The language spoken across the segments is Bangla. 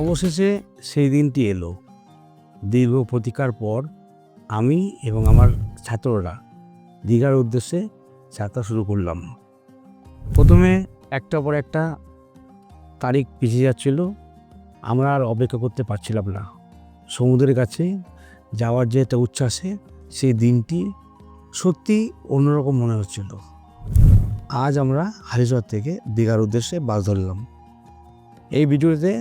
অবশেষে সেই দিনটি এলো। দীর্ঘ প্রতীক্ষার পর আমি এবং আমার ছাত্ররা দীঘার উদ্দেশ্যে যাত্রা শুরু করলাম। প্রথমে একটা পর একটা তারিখ পিছিয়ে যাচ্ছিল, আমরা আর অপেক্ষা করতে পারছিলাম না। সমুদ্রের কাছে যাওয়ার যে একটা উচ্ছ্বাসে সেই দিনটি সত্যি অন্যরকম মনে হচ্ছিল। আজ আমরা হারিশহর থেকে দীঘার উদ্দেশ্যে বাস ধরলাম। এই ভিডিওতে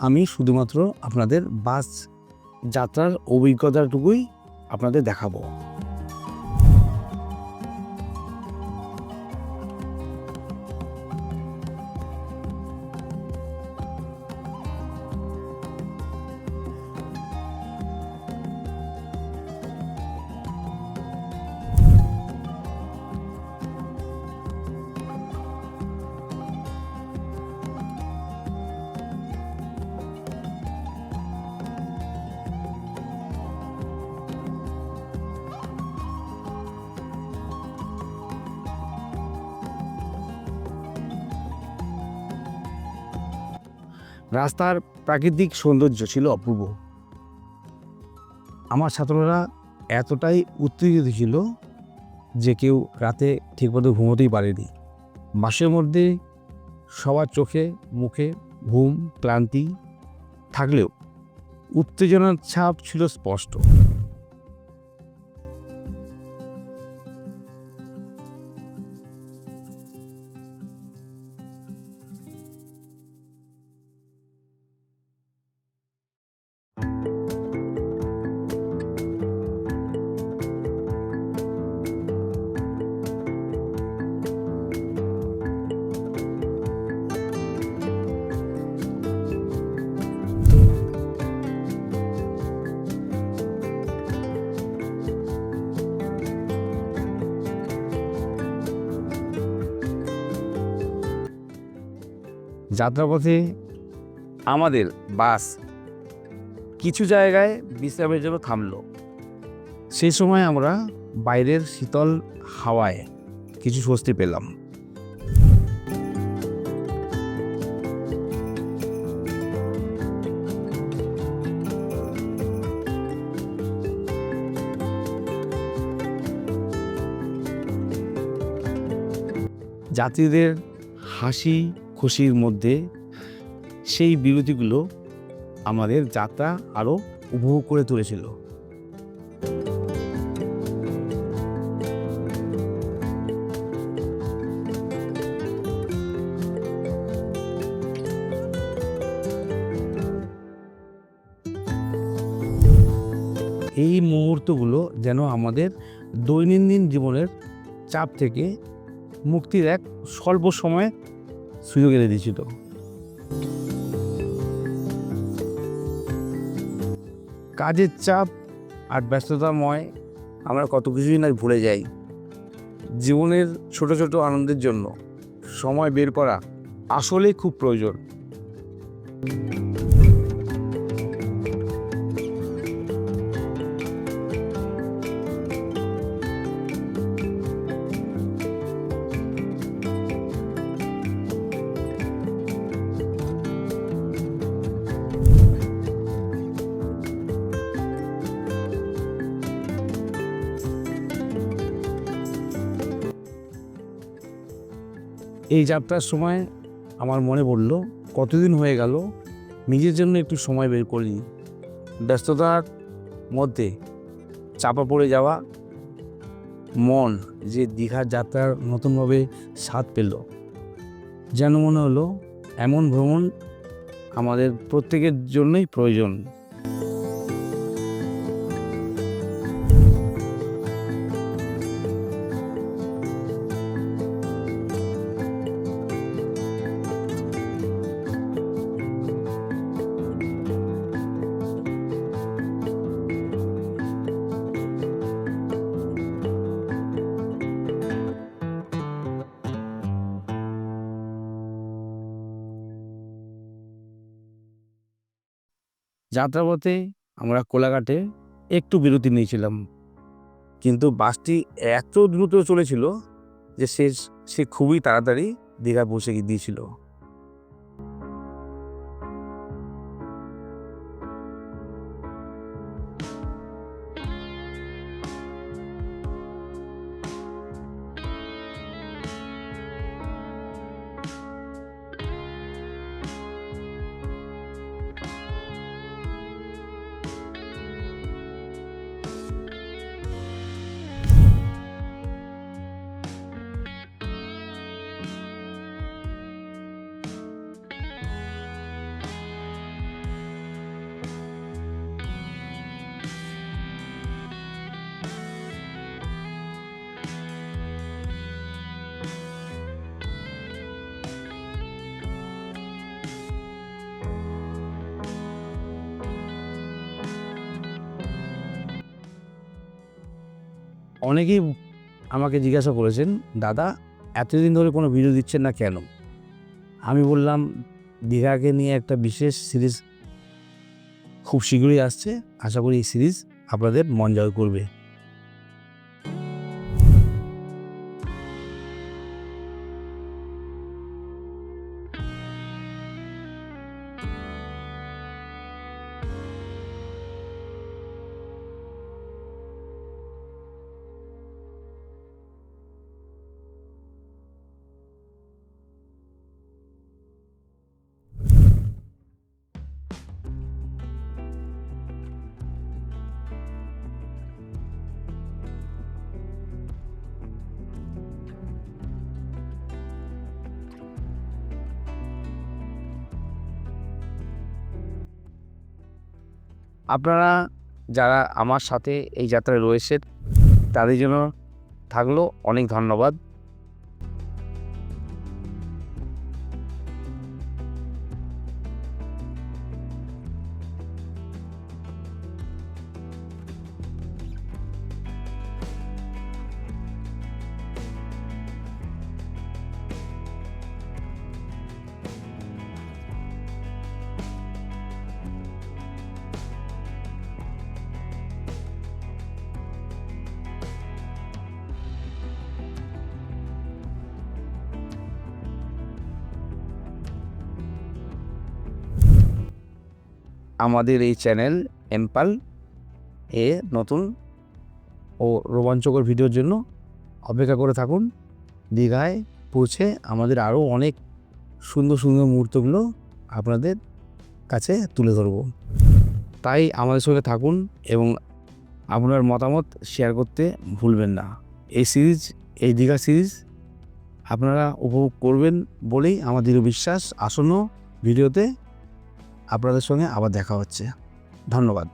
আমি শুধুমাত্র আপনাদের বাস যাত্রার অভিজ্ঞতাটুকুই আপনাদের দেখাবো। রাস্তার প্রাকৃতিক সৌন্দর্য ছিল অপূর্ব। আমার ছাত্ররা এতটাই উত্তেজিত ছিল যে কেউ রাতে ঠিকমতো ঘুমোতেই পারেনি। মাসের মধ্যে সবার চোখে, মুখে ঘুম, ক্লান্তি থাকলেও উত্তেজনার ছাপ ছিল স্পষ্ট। যাত্রাপথে? আমাদের বাস কিছু জায়গায় বিশ্রামের জন্য থামলো। সেই সময় আমরা বাইরের শীতল হাওয়ায় কিছু স্বস্তি পেলাম। যাত্রীদের হাসি খুশির মধ্যে সেই বিরতিগুলো আমাদের যাত্রা আরও উপভোগ করে তুলেছিল। এই মুহূর্তগুলো যেন আমাদের দৈনন্দিন জীবনের চাপ থেকে মুক্তির এক স্বল্প সময় সুযোগ এনে দিয়েছিল। কাজের চাপ আর ব্যস্ততাময় আমরা কত কিছুই না ভুলে যাই। জীবনের ছোট ছোট আনন্দের জন্য সময় বের করা আসলেই খুব প্রয়োজন। এই যাত্রার সময় আমার মনে পড়ল, কতদিন হয়ে গেল, নিজের জন্য একটু সময় বের করি ব্যস্ততার মধ্যে চাপা পড়ে যাওয়া মন যে দীঘার যাত্রার নতুনভাবে স্বাদ পেল। যেন মনে হলো, এমন ভ্রমণ আমাদের প্রত্যেকের জন্যই প্রয়োজন। যাত্রাপথে আমরা কোলাঘাটে একটু বিরতি নিয়েছিলাম। কিন্তু বাসটি এত দ্রুত চলেছিল যে সে সে খুবই তাড়াতাড়ি দীঘা পৌঁছে গিয়ে দিয়েছিল। অনেকেই আমাকে জিজ্ঞাসা করেছেন, দাদা, এতদিন ধরে কোনো ভিডিও দিচ্ছেন না কেন? আমি বললাম, দীঘাকে নিয়ে একটা বিশেষ সিরিজ খুব শীঘ্রই আসছে। আশা করি এই সিরিজ আপনাদের মন জয় করবে। আপনারা যারা আমার সাথে এই যাত্রায় রয়েছেন তাদের জন্য থাকল অনেক ধন্যবাদ। আমাদের এই চ্যানেল এম্পাল এ নতুন ও রোমাঞ্চকর ভিডিওর জন্য অপেক্ষা করে থাকুন। দীঘায় পৌঁছে আমাদের আরও অনেক সুন্দর সুন্দর মুহূর্তগুলো আপনাদের কাছে তুলে ধরব। তাই আমাদের সঙ্গে থাকুন এবং আপনার মতামত শেয়ার করতে ভুলবেন না। এই সিরিজ, এই দীঘা সিরিজ আপনারা উপভোগ করবেন বলেই আমার দৃঢ় বিশ্বাস। আসন্ন ভিডিওতে আপনাদের সঙ্গে আবার দেখা হচ্ছে। ধন্যবাদ।